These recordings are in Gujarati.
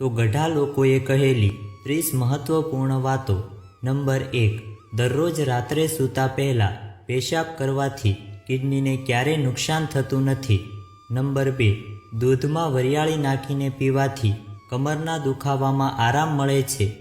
તો ગઢા લોકોએ કહેલી ત્રીસ મહત્વપૂર્ણ વાતો. નંબર એક, દરરોજ રાત્રે સૂતા પહેલાં પેશાબ કરવાથી કિડનીને ક્યારેય નુકસાન થતું નથી. નંબર બે, દૂધમાં વરિયાળી નાખીને પીવાથી કમરના દુખાવામાં આરામ મળે છે.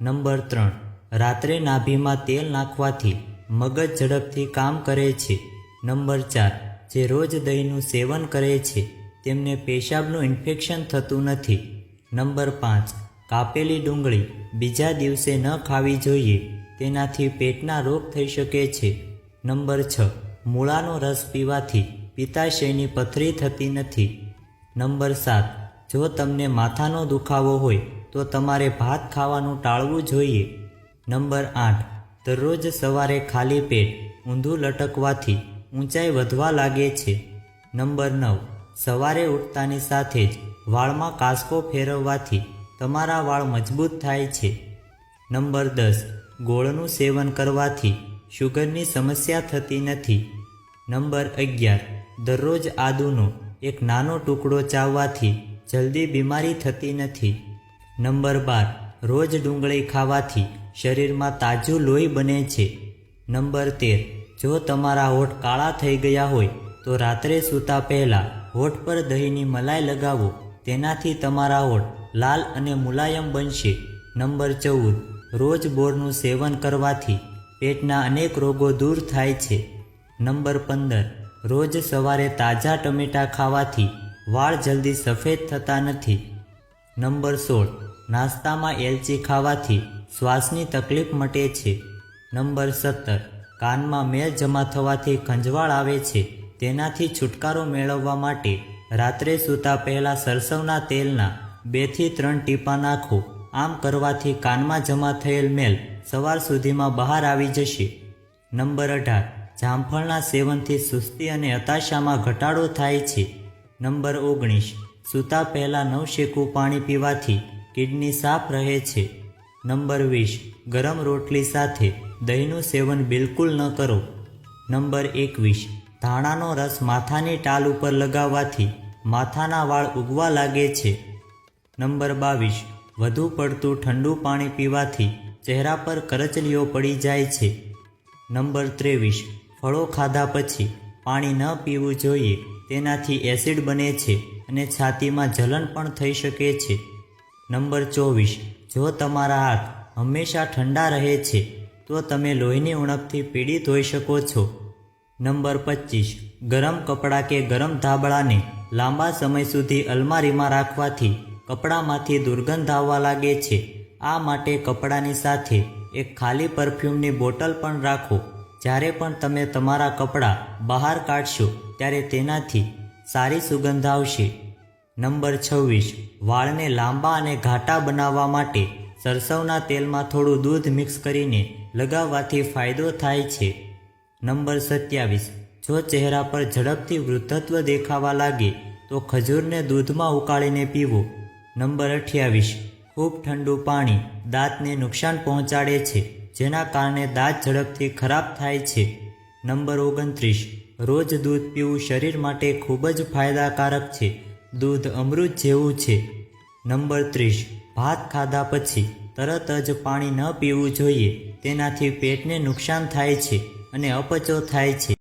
નંબર ત્રણ, રાત્રે નાભીમાં તેલ નાખવાથી મગજ ઝડપથી કામ કરે છે. નંબર ચાર, જે રોજ દહીંનું સેવન કરે છે, તેમને પેશાબનું ઇન્ફેક્શન થતું નથી. નંબર પાંચ, કાપેલી ડુંગળી બીજા દિવસે ન ખાવી જોઈએ, તેનાથી પેટના રોગ થઈ શકે છે. નંબર છ, મૂળાનો રસ પીવાથી પિત્તાશયની પથરી થતી નથી. નંબર સાત, જો તમને માથાનો દુખાવો હોય, તો તમારે ભાત ખાવાનું ટાળવું જોઈએ. નંબર આઠ, દરરોજ સવારે ખાલી પેટ ઊંધું લટકવાથી ઊંચાઈ વધવા લાગે છે. નંબર નવ, સવારે ઉઠતાની સાથે જ વાળમાં કાસકો ફેરવવાથી તમારા વાળ મજબૂત થાય છે. નંબર દસ, ગોળનું સેવન કરવાથી શુગરની સમસ્યા થતી નથી. નંબર અગિયાર, દરરોજ આદુનો એક નાનો ટુકડો ચાવવાથી જલ્દી બીમારી થતી નથી. નંબર બાર, રોજ ડુંગળી ખાવાથી શરીરમાં તાજું લોહી બને છે. નંબર તેર, જો તમારા હોઠ કાળા થઈ ગયા હોય, તો રાત્રે સૂતા પહેલાં હોઠ પર દહીંની મલાઈ લગાવો. તેનાથી તમારા હોઠ લાલ અને મુલાયમ બનશે. નંબર ચૌદ. રોજ બોરનું સેવન કરવાથી પેટના અનેક રોગો દૂર થાય છે. નંબર પંદર. રોજ સવારે તાજા ટમેટાં ખાવાથી વાળ જલ્દી સફેદ થતા નથી. નંબર સોળ. નાસ્તામાં એલચી ખાવાથી શ્વાસની તકલીફ મટે છે. નંબર સત્તર. કાનમાં મેલ જમા થવાથી ખંજવાળ આવે છે. તેનાથી છુટકારો મેળવવા માટે રાત્રે સૂતા પહેલાં સરસવના તેલના બેથી ત્રણ ટીપાં નાખો. આમ કરવાથી કાનમાં જમા થયેલ મેલ સવાર સુધીમાં બહાર આવી જશે. નંબર અઢાર. જામફળના સેવનથી સુસ્તી અને હતાશામાં ઘટાડો થાય છે. નંબર ઓગણીસ. સૂતા પહેલાં નવ શેકું પાણી પીવાથી કિડની સાફ રહે છે. નંબર વીસ. ગરમ રોટલી સાથે દહીંનું સેવન બિલકુલ ન કરો. નંબર એકવીસ. ધાણાનો રસ માથાની ટાલ ઉપર લગાવવાથી માથાના વાળ ઉગવા લાગે છે. નંબર બાવીસ. વધુ પડતું ઠંડુ પાણી પીવાથી ચહેરા પર કરચલીઓ પડી જાય છે. નંબર ત્રેવીસ. ફળો ખાધા પછી પાણી ન પીવું જોઈએ, તેનાથી એસિડ બને છે અને છાતીમાં જલન પણ થઈ શકે છે. નંબર ચોવીસ. જો તમારા હાથ હંમેશા ઠંડા રહે છે, તો તમે લોહીની ઉણપથી પીડિત હોઈ શકો છો. નંબર પચીસ ગરમ કપડાં કે ગરમ ધાબળાને લાંબા સમય સુધી અલમારીમાં રાખવાથી કપડામાંથી દુર્ગંધ આવવા લાગે છે. આ માટે કપડાની સાથે એક ખાલી પરફ્યુમની બોટલ પણ રાખો. જ્યારે પણ તમે તમારા કપડાં બહાર કાઢશો, ત્યારે તેનાથી સારી સુગંધ આવશે. નંબર છવ્વીસ. વાળને લાંબા અને ઘાટા બનાવવા માટે સરસવના તેલમાં થોડું દૂધ મિક્સ કરીને લગાવવાથી ફાયદો થાય છે. નંબર સત્યાવીસ. જો ચહેરા પર ઝડપથી વૃદ્ધત્વ દેખાવા લાગે, તો ખજૂરને દૂધમાં ઉકાળીને પીવો. નંબર અઠ્યાવીસ. ખૂબ ઠંડુ પાણી દાંતને નુકસાન પહોંચાડે છે, જેના કારણે દાંત ઝડપથી ખરાબ થાય છે. નંબર ઓગણત્રીસ. રોજ દૂધ પીવું શરીર માટે ખૂબ જ ફાયદાકારક છે, દૂધ અમૃત જેવું છે. નંબર ત્રીસ. ભાત ખાધા પછી તરત જ પાણી ન પીવું જોઈએ, તેનાથી પેટને નુકસાન થાય છે. અને અપચો થાય છે.